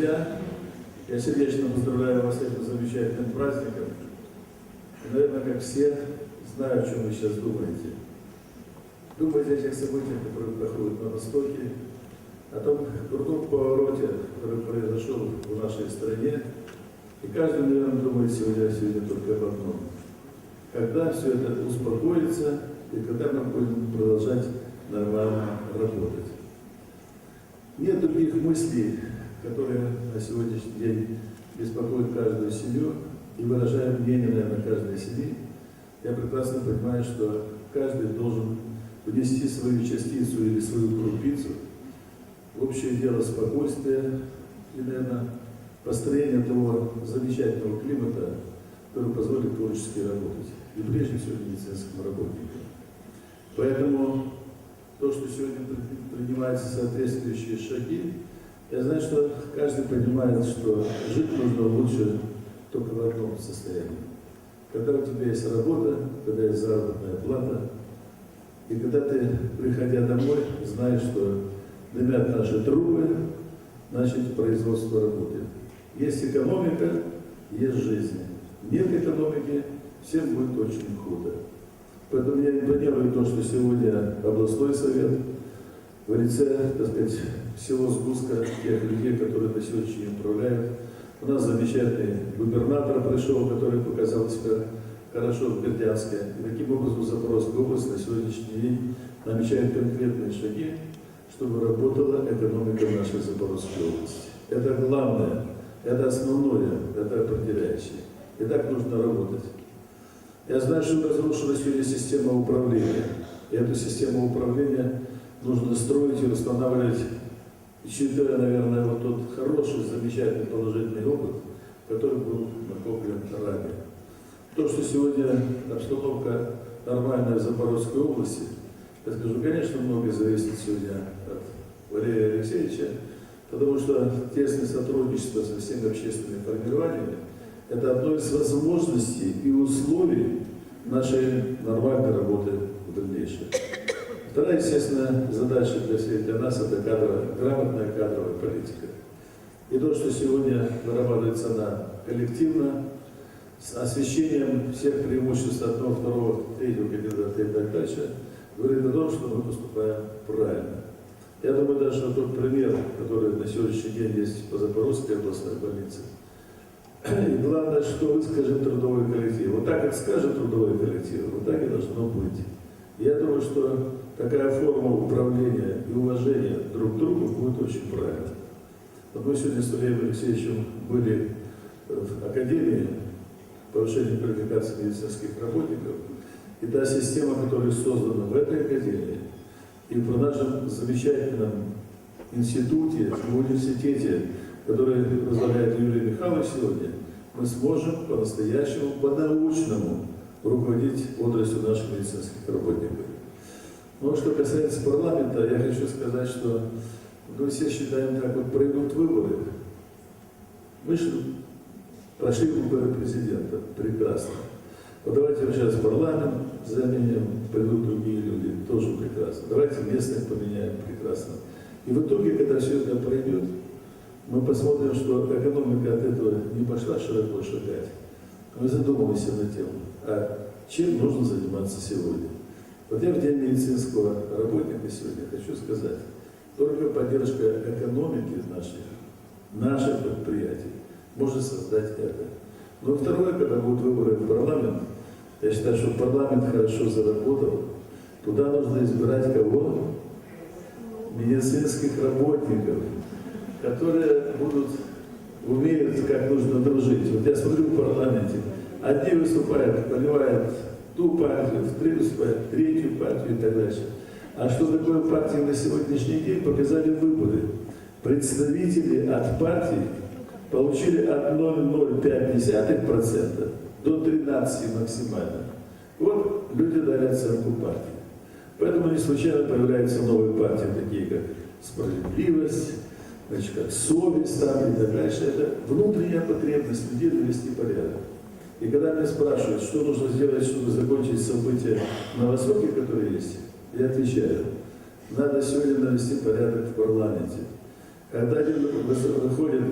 друзья, я сердечно поздравляю вас с этим замечательным праздником. И, наверное, как все, знаю, о чем вы сейчас думаете. Думаете о тех событиях, которые проходят на Востоке, о том крутом повороте, который произошел в нашей стране. И каждый, наверное, думает сегодня, сегодня только об одном. Когда все это успокоится и когда мы будем продолжать нормально работать. Нет других мыслей, которые на сегодняшний день беспокоят каждую семью и выражают мнение, наверное, каждой семьи. Я прекрасно понимаю, что каждый должен внести свою частицу или свою крупицу в общее дело спокойствия и, наверное, построения того замечательного климата, который позволит творчески работать. И прежде всего медицинским работникам. Поэтому то, что сегодня принимаются соответствующие шаги, я знаю, что каждый понимает, что жить нужно лучше только в одном состоянии. Когда у тебя есть работа, когда есть заработная плата, и когда ты, приходя домой, знаешь, что дымят наши трубы, значит, производство работает. Есть экономика, есть жизнь. Нет экономики, всем будет очень худо. Поэтому я импонирую то, что сегодня областной совет в лице, так сказать, всего сгустка тех людей, которые на сегодняшний день управляют. У нас замечательный губернатор пришел, который показал себя хорошо в Бердянске. И таким образом Запорожская область на сегодняшний день намечает конкретные шаги, чтобы работала экономика нашей Запорожской области. Это главное, это основное, это определяющее. И так нужно работать. Я знаю, что разрушена сегодня система управления. И эту систему управления нужно строить и восстанавливать, считая, наверное, вот тот хороший, замечательный, положительный опыт, который был накоплен ранее. То, что сегодня обстановка нормальная в Запорожской области, я скажу, конечно, многое зависит сегодня от Валерия Алексеевича, потому что тесное сотрудничество со всеми общественными формированиями – это одно из возможностей и условий нашей нормальной работы в дальнейшем. Вторая, естественно, задача для всех, для нас – это кадровая, грамотная кадровая политика. И то, что сегодня вырабатывается она коллективно, с освещением всех преимуществ одного, второго, третьего кандидата и так дальше, говорит о том, что мы поступаем правильно. Я думаю, даже тот пример, который на сегодняшний день есть по Запорожской областной больнице, и главное, что выскажет трудовой коллектив. Вот так, как скажет трудовой коллектив, вот так и должно быть. Я думаю, что такая форма управления и уважения друг к другу будет очень правильной. Вот мы сегодня с Валерием Алексеевичем были в Академии повышения квалификации медицинских работников, и та система, которая создана в этой Академии, и в нашем замечательном институте, в университете, который возглавляет Юрий Михайлович сегодня, мы сможем по-настоящему, по-научному руководить отраслью наших медицинских работников. Но что касается парламента, я хочу сказать, что мы все считаем, как вот пройдут выборы. Же прошли выборы президента, прекрасно. Вот давайте сейчас парламент заменим, придут другие люди, тоже прекрасно. Давайте местных поменяем, прекрасно. И в итоге, когда все это пройдет, мы посмотрим, что экономика от этого не пошла широко шагать. Мы задумаемся над тем, а чем нужно заниматься сегодня. Вот я в День медицинского работника сегодня хочу сказать, только поддержка экономики наших, наших предприятий может создать это. Но второе, когда будут выборы в парламент, я считаю, что парламент хорошо заработал, туда нужно избирать кого? Медицинских работников, которые будут, умеют, как нужно дружить. Вот я смотрю в парламенте, одни выступают, поливают ту партию, вторые выступают, третью партию и так дальше. А что такое партия на сегодняшний день, показали выборы. Представители от партий получили от 0,05% до 13% максимально. Вот люди дали оценку партии. Поэтому не случайно появляются новые партии, такие как справедливость, значит, как совесть там и так дальше. Это внутренняя потребность людей навести порядок. И когда меня спрашивают, что нужно сделать, чтобы закончить события на Востоке, которые есть, я отвечаю, надо сегодня навести порядок в парламенте. Когда один выс- выходит,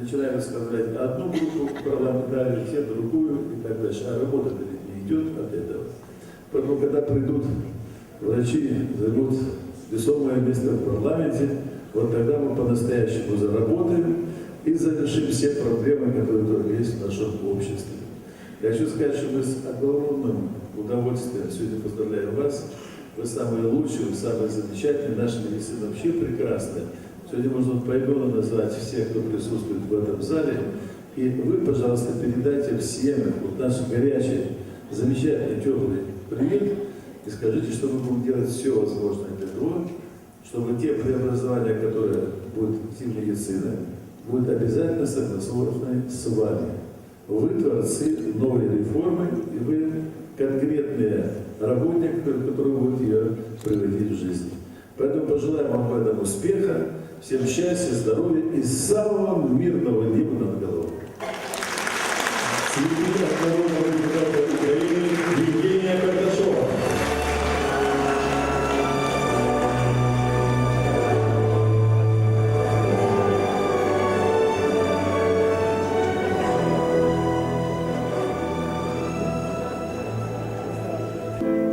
начинает рассказывать одну группу парламентариев, те другую и так дальше. А работа не идет от этого. Поэтому, когда придут врачи, займут весомое место в парламенте, вот тогда мы по-настоящему заработаем и завершим все проблемы, которые только есть в нашем обществе. Я хочу сказать, что мы с огромным удовольствием сегодня поздравляем вас. Вы самые лучшие, вы самые замечательные, наша медицина вообще прекрасная. Сегодня можно поименно назвать всех, кто присутствует в этом зале. И вы, пожалуйста, передайте всем вот наш горячий, замечательный, теплый привет и скажите, что мы будем делать все возможное для того, чтобы те преобразования, которые будут идти в медицине, будут обязательно согласованы с вами вы творцы новой реформы, и вы конкретные работники, который будет ее превратить в жизнь. Поэтому пожелаем вам в этом успеха, всем счастья, здоровья и самого мирного неба над головой.